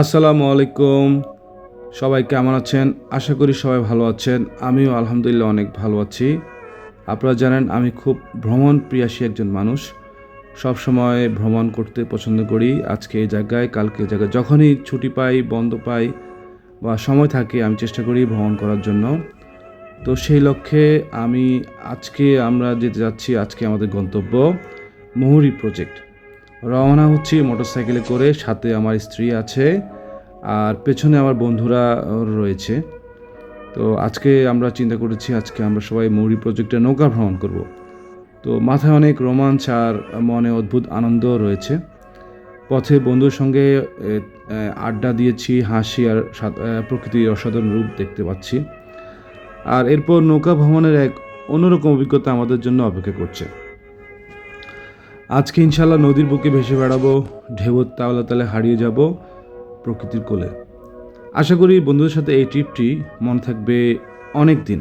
আসসালামু আলাইকুম। সবাই কেমন আছেন? আশা করি সবাই ভালো আছেন। আমিও আলহামদুলিল্লাহ অনেক ভালো আছি। আপনারা জানেন, আমি খুব ভ্রমণ প্রিয়াসী একজন মানুষ। সব সময় ভ্রমণ করতে পছন্দ করি। আজকে এই জায়গায়, কালকে এই জায়গায় যখনই ছুটি পাই, বন্ধ পাই বা সময় থাকে, আমি চেষ্টা করি ভ্রমণ করার জন্য। তো সেই লক্ষ্যে আমি আজকে আমরা যেতে যাচ্ছি, আজকে আমাদের গন্তব্য মহুরি প্রজেক্ট। রওনা হচ্ছি মোটরসাইকেলে করে, সাথে আমার স্ত্রী আছে আর পেছনে আমার বন্ধুরা রয়েছে। তো আজকে আমরা চিন্তা করেছি, আজকে আমরা সবাই মৌরি প্রজেক্টে নৌকা ভ্রমণ করব। তো মাথায় অনেক রোমাঞ্চ আর মনে অদ্ভুত আনন্দ রয়েছে। পথে বন্ধুর সঙ্গে আড্ডা দিয়েছি, হাসি আর প্রকৃতির অসাধারণ রূপ দেখতে পাচ্ছি। আর এরপর নৌকা ভ্রমণের এক অন্যরকম অভিজ্ঞতা আমাদের জন্য অপেক্ষা করছে। আজকে ইনশাল্লাহ নদীর বুকে ভেসে বেড়াবো ঢেউর তালে তালে হারিয়ে যাব প্রকৃতির কোলে। আশা করি বন্ধুদের সাথে এই ট্রিপটি মনে থাকবে অনেক দিন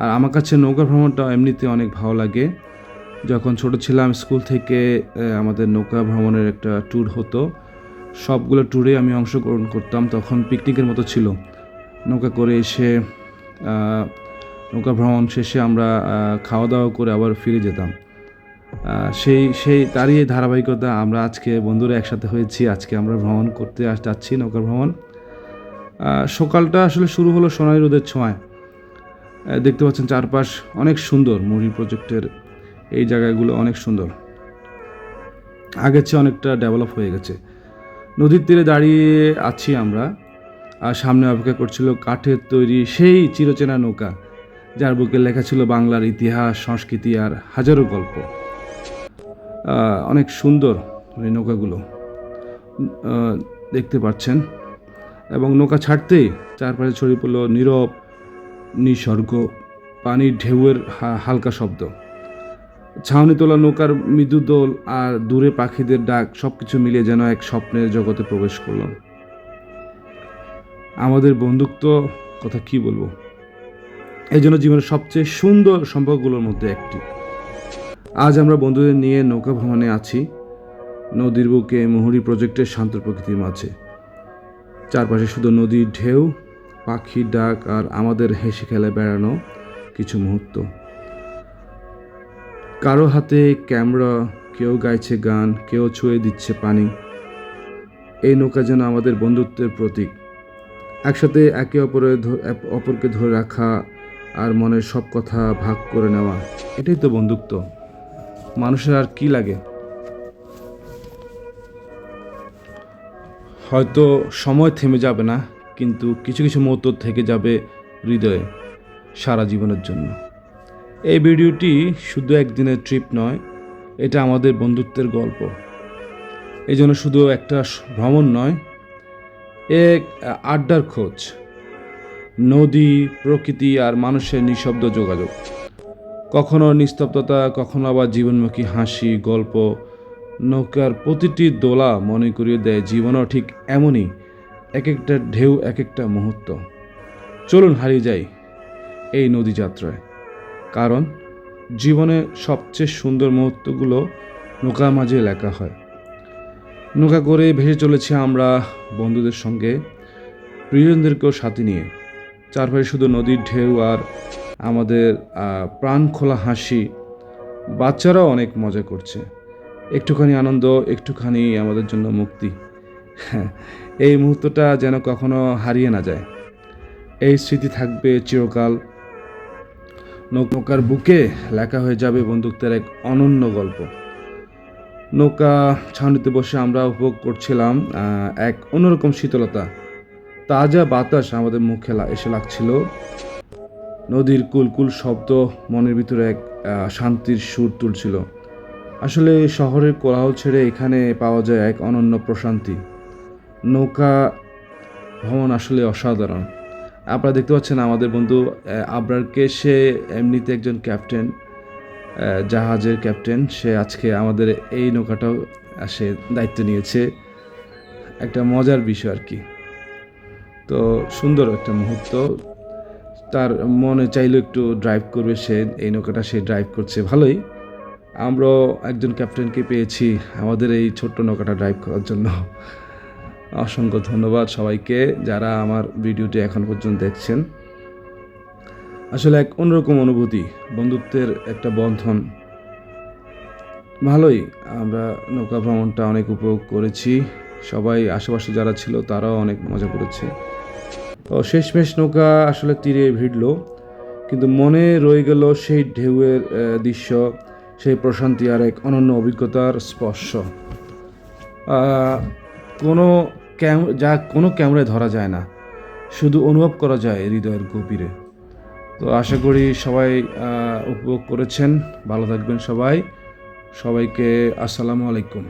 আর আমার কাছে নৌকা ভ্রমণটা এমনিতে অনেক ভালো লাগে। যখন ছোট ছিলাম, স্কুল থেকে আমাদের নৌকা ভ্রমণের একটা ট্যুর হতো। সবগুলো ট্যুরে আমি অংশগ্রহণ করতাম, তখন পিকনিকের মতো ছিল। নৌকা করে এসে নৌকা ভ্রমণ শেষে আমরা খাওয়া দাওয়া করে আবার ফিরে যেতাম। সেই সেই, তারই ধারাবাহিকতা আমরা আজকে বন্ধুরা একসাথে হয়েছি। আজকে আমরা ভ্রমণ করতে যাচ্ছি নৌকা ভ্রমণ। সকালটা আসলে শুরু হলো সোনালি রোদের ছোঁয়ায়। দেখতে পাচ্ছেন চারপাশ অনেক সুন্দর মুড়ি প্রজেক্টের এই জায়গাগুলো অনেক সুন্দর। আগের চেয়ে অনেকটা ডেভেলপ হয়ে গেছে। নদীর তীরে দাঁড়িয়ে আছি আমরা, আর সামনে অপেক্ষা করছিল কাঠের তৈরি সেই চিরচেনা নৌকা, যার বুকে লেখা ছিল বাংলার ইতিহাস, সংস্কৃতি আর হাজারো গল্প। অনেক সুন্দর এই নৌকাগুলো দেখতে পাচ্ছেন। এবং নৌকা ছাড়তেই চারপাশে ছড়িয়ে পড়ল নীরব, নিসর্গ, পানির ঢেউয়ের হালকা শব্দ। ছাউনি তোলা নৌকার মৃদু দোল আর দূরে পাখিদের ডাক সব কিছু মিলিয়ে যেন এক স্বপ্নের জগতে প্রবেশ করলাম আমাদের বন্ধুত্ব, কথা কি বলব? এই জন্য জীবনের সবচেয়ে সুন্দর সম্পর্কগুলোর মধ্যে একটি। আজ আমরা বন্ধুদের নিয়ে নৌকা ভ্রমণে আছি। নদীর বুকে মুহুরি প্রজেক্টের শান্ত প্রকৃতির মাঝে। চারপাশে শুধু নদীর ঢেউ, পাখির ডাক আর আমাদের হেসে খেলে বেড়ানো কিছু মুহূর্ত। কারও হাতে ক্যামেরা, কেউ গাইছে গান, কেউ ছুঁয়ে দিচ্ছে পানি। এই নৌকা যেন আমাদের বন্ধুত্বের প্রতীক। একসাথে একে অপরের অপরকে ধরে রাখা আর মনের সব কথা ভাগ করে নেওয়া। এটাই তো বন্ধুত্ব। মানুষের আর কি লাগে? হয়তো সময় থেমে যাবে না, কিন্তু কিছু কিছু মুহূর্ত থেকে যাবে হৃদয়ে সারা জীবনের জন্য। এই ভিডিওটি শুধু একদিনের ট্রিপ নয়, এটা আমাদের বন্ধুত্বের গল্প। এই জন্য শুধু একটা ভ্রমণ নয়, এক আড্ডার খোঁজ, নদী, প্রকৃতি আর মানুষের নিঃশব্দ যোগাযোগ। কখনো নিস্তব্ধতা, কখনো আবার জীবনমুখী হাসি, গল্প। নৌকার প্রতিটি দোলা মনে করিয়ে দেয়, জীবনও ঠিক এমনই এক একটা ঢেউ এক একটা মুহূর্ত। চলুন হারিয়ে যাই এই নদী যাত্রায়, কারণ জীবনে সবচেয়ে সুন্দর মুহূর্তগুলো নৌকার মাঝে লেখা হয়। নৌকা করে ভেসে চলেছি আমরা বন্ধুদের সঙ্গে, প্রিয়জনদেরকেও সাথে নিয়ে। চারপাশে শুধু নদীর ঢেউ আর আমাদের প্রাণ খোলা হাসি বাচ্চারাও অনেক মজা করছে। একটুখানি আনন্দ একটুখানি আমাদের জন্য মুক্তি। হ্যাঁ, এই মুহূর্তটা যেন কখনো হারিয়ে না যায়। এই স্মৃতি থাকবে চিরকাল। নৌকার বুকে লেখা হয়ে যাবে বন্ধুত্বের এক অনন্য গল্প। নৌকা ছাউনিতে বসে আমরা উপভোগ করছিলাম এক অন্যরকম শীতলতা। তাজা বাতাস আমাদের মুখে এসে লাগছিল। নদীর কুলকুল শব্দ মনের ভিতরে এক শান্তির সুর তুলছিল। আসলে শহরের কোলাহল ছেড়ে এখানে পাওয়া যায় এক অনন্য প্রশান্তি। নৌকা ভ্রমণ আসলে অসাধারণ। আপনারা দেখতে পাচ্ছেন আমাদের বন্ধু আবরারকে। সে এমনিতে একজন ক্যাপ্টেন জাহাজের ক্যাপ্টেন। সে আজকে আমাদের এই নৌকাটাও সে দায়িত্ব নিয়েছে। একটা মজার বিষয় আর কি। তো সুন্দর একটা মুহূর্ত। তার মনে চাইলেও একটু ড্রাইভ করবে সে, এই নৌকাটা সে ড্রাইভ করছে ভালোই। আমরাও একজন ক্যাপ্টেনকে পেয়েছি আমাদের এই ছোট্ট নৌকাটা ড্রাইভ করার জন্য। অসংখ্য ধন্যবাদ সবাইকে যারা আমার ভিডিওটি এখন পর্যন্ত দেখছেন। আসলে এক অন্যরকম অনুভূতি, বন্ধুত্বের একটা বন্ধন। ভালোই, আমরা নৌকা ভ্রমণটা অনেক উপভোগ করেছি। সবাই আশেপাশে যারা ছিল তারাও অনেক মজা করেছে। তো শেষমেশ নৌকা আসলে তীরে ভিড়ল, কিন্তু মনে রয়ে গেল সেই ঢেউয়ের দৃশ্য, সেই প্রশান্তি আর এক অনন্য অভিজ্ঞতার স্পর্শ। কোনো ক্যাম, যা কোনো ক্যামেরায় ধরা যায় না, শুধু অনুভব করা যায় হৃদয়ের গভীরে। তো আশা করি সবাই উপভোগ করেছেন, ভালো থাকবেন সবাই। সবাইকে আসসালামু আলাইকুম।